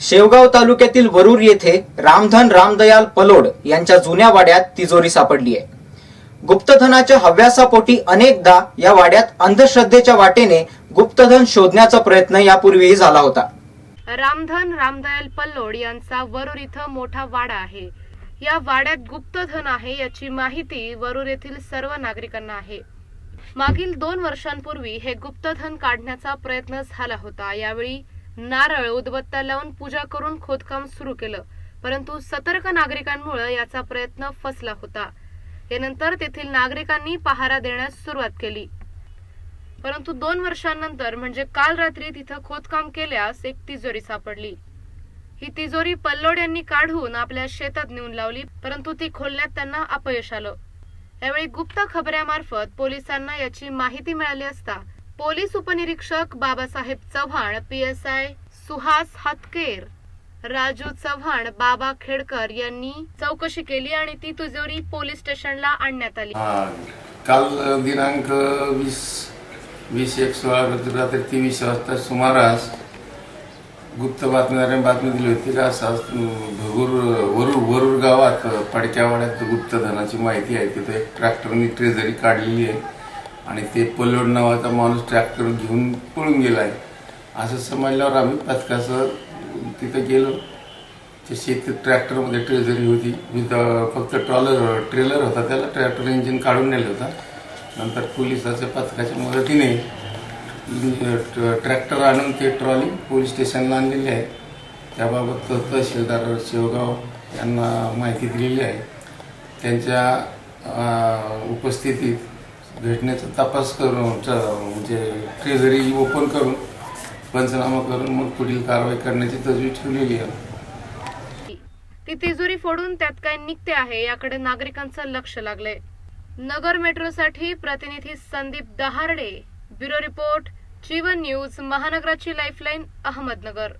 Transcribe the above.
शेवगाव तालुक्यातील वरूर येथे रामधन रामदयाल पलोड यांच्या जुन्या वाड्यात तिजोरी सापडली आहे. गुप्तधनाच्या हव्यासापोटी अनेकदा या वाड्यात अंधश्रद्धेच्या वाटेने गुप्तधन शोधण्याचा प्रयत्न यापूर्वीही झाला होता. रामधन रामदयाल पल्लोड यांचा वरूर इथं मोठा वाडा आहे. या वाड्यात गुप्तधन आहे याची माहिती वरूर येथील सर्व नागरिकांना आहे. मागील दोन वर्षांपूर्वी हे गुप्तधन काढण्याचा प्रयत्न झाला होता. यावेळी नारळ उदबत्ता लावून पूजा करून खोदकाम सुरू केलं. परंतु सतर्क नागरिकांमुळे याचा प्रयत्न फसला होता. यानंतर तेथील नागरिकांनी पहारा देण्यास सुरुवात केली. परंतु दोन वर्षांनंतर म्हणजे काल रात्री तिथं खोदकाम केल्यास एक तिजोरी सापडली. ही तिजोरी पल्लोड यांनी काढून आपल्या शेतात नेऊन लावली परंतु ती खोलण्यात त्यांना अपयश आलं. यावेळी गुप्त खबऱ्यामार्फत पोलिसांना याची माहिती मिळाली असता पोलीस उपनिरीक्षक बाबासाहेब चव्हाण पीएसआय सुहास हातकेर राजू चव्हाण बाबा खेडकर यांनी चौकशी केली आणि ती तुजोरी पोलीस स्टेशनला आणण्यात आली. काल दिनांक वीस वीस एक सोळा रात्री तेवीस वाजता सुमारास गुप्त बातमीदारांनी बातमी दिली होती का भगूर वरुर वरुर गावात पडक्यावाड्यात गुप्तधनाची माहिती आहे तिथे एक ट्रॅक्टरनी ट्रेझरी काढलेली आहे. आणि ते पल्लोड नावाचा माणूस ट्रॅक्टर घेऊन पळून गेला आहे असं समजल्यावर आम्ही पथकासह तिथं गेलो. ते शेती ट्रॅक्टरमध्ये ट्रेझरी होती. विथ फक्त ट्रॉलर ट्रेलर होता. त्याला ट्रॅक्टर इंजिन काढून नेलं होता. नंतर पोलिसाच्या पथकाच्या मदतीने ट्रॅक्टर आणून ते ट्रॉली पोलीस स्टेशनला आणलेली आहे. त्याबाबत तहसीलदार शेवगाव यांना माहिती दिलेली आहे. त्यांच्या उपस्थितीत भेटण्याचा तपास करून म्हणजे ट्रेझरी ओपन करून पंचनामा करून मग पुढील कारवाई करण्याची तजवीज ठेवलेली आहे. ती तिजोरी फोडून त्यात काय निघते आहे याकडे नागरिकांचं लक्ष लागलंय. नगर मेट्रोसाठी प्रतिनिधी Sandeep Daharde bureau report Jeevan news महानगराची lifeline Ahmednagar.